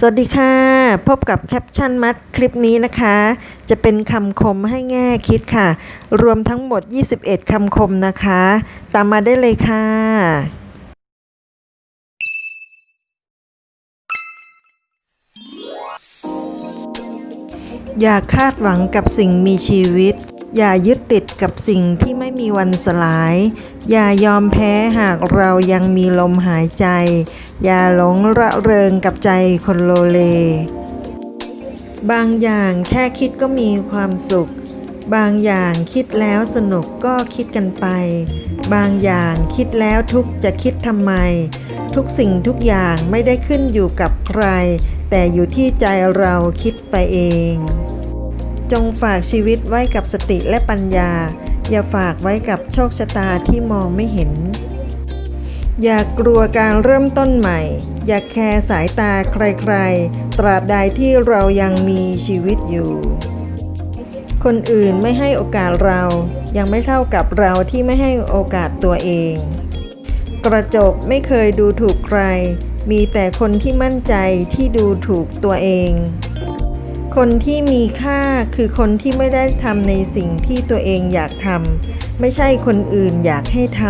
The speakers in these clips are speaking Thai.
สวัสดีค่ะ พบกับแคปชั่นมัดคลิปนี้นะคะ จะเป็นคำคมให้แง่คิดค่ะ รวมทั้งหมด 21 คำคมนะคะ ตามมาได้เลยค่ะ อย่าคาดหวังกับสิ่งมีชีวิต อย่ายึดติดกับสิ่งที่ไม่มีวันสลาย อย่ายอมแพ้หากเรายังมีลมหายใจ อย่าหลงระเริงกับใจคนโลเล บางอย่างแค่คิดก็มีความสุข บางอย่างคิดแล้วสนุกก็คิดกันไป บางอย่างคิดแล้วทุกจะคิดทำไม ทุกสิ่งทุกอย่างไม่ได้ขึ้นอยู่กับใคร แต่อยู่ที่ใจเราคิดไปเอง จงฝากชีวิตไว้กับสติและปัญญา อย่าฝากไว้กับโชคชะตาที่มองไม่เห็น อย่ากลัวการเริ่มต้นใหม่ อย่าแคร์สายตาใครๆ ตราบใดที่เรายังมีชีวิตอยู่ คนอื่นไม่ให้โอกาสเรายังไม่เท่ากับเราที่ไม่ให้โอกาสตัวเอง กระจกไม่เคยดูถูกใคร มีแต่คนที่มั่นใจที่ดูถูกตัวเอง คนที่มีค่าคือคนที่ไม่ได้ทำในสิ่งที่ตัวเองอยากทำไม่ใช่คนอื่นอยากให้ท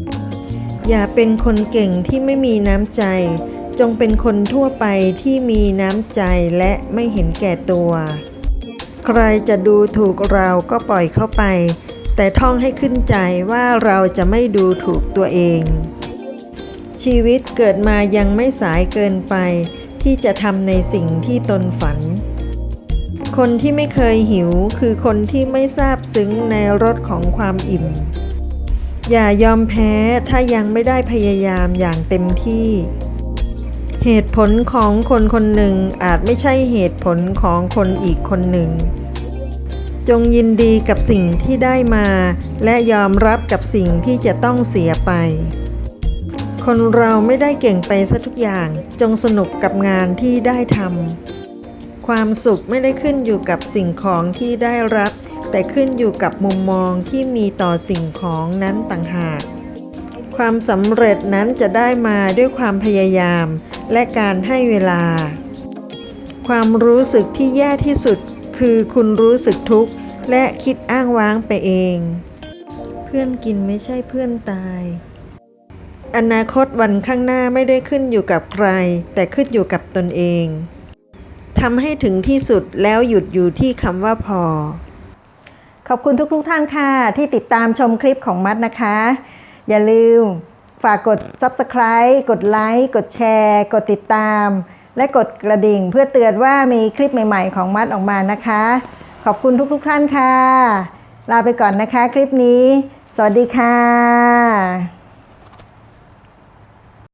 ำอย่าเป็นคนเก่งที่ไม่มีน้ำใจ จงเป็นคนทั่วไปที่มีน้ำใจและไม่เห็นแก่ตัว ใครจะดูถูกเราก็ปล่อยเข้าไป แต่ท่องให้ขึ้นใจว่าเราจะไม่ดูถูกตัวเอง ชีวิตเกิดมายังไม่สายเกินไปที่จะทำในสิ่งที่ตนฝัน คนที่ไม่เคยหิวคือคนที่ไม่ทราบซึ้งในรสของความอิ่ม อย่ายอมแพ้ถ้ายังไม่ได้พยายามอย่างเต็มที่ เหตุผลของคนคนหนึ่งอาจไม่ใช่เหตุผลของคนอีกคนหนึ่ง จงยินดีกับสิ่งที่ได้มา และยอมรับกับสิ่งที่จะต้องเสียไป คนเราไม่ได้เก่งไปซะทุกอย่าง จงสนุกกับงานที่ได้ทำ ความสุขไม่ได้ขึ้นอยู่กับสิ่งของที่ได้รับ แต่ขึ้นอยู่กับมุมมองที่มีต่อสิ่งของนั้นต่างหาก ความสำเร็จนั้นจะได้มาด้วยความพยายาม และการให้เวลา ความรู้สึกที่แย่ที่สุดคือคุณรู้สึกทุกข์และคิดอ้างว้างไปเอง เพื่อนกินไม่ใช่เพื่อนตาย อนาคตวันข้างหน้าไม่ได้ขึ้นอยู่กับใคร แต่ขึ้นอยู่กับตนเอง ทำให้ถึงที่สุดแล้วหยุดอยู่ที่คำว่าพอ ขอบคุณทุกๆทท่านค่ะ ที่ติดตามชมคลิปของมัดนะคะ อย่าลืมฝากกด Subscribe กดไลค์ กดแชร์ กดติดตาม และกดกระดิ่งเพื่อเตือนว่ามีคลิปใหม่ ๆ ของมัดออกมานะคะ ขอบคุณทุกๆทท่านค่ะ ลาไปก่อนนะคะคลิปนี้ สวัสดีค่ะ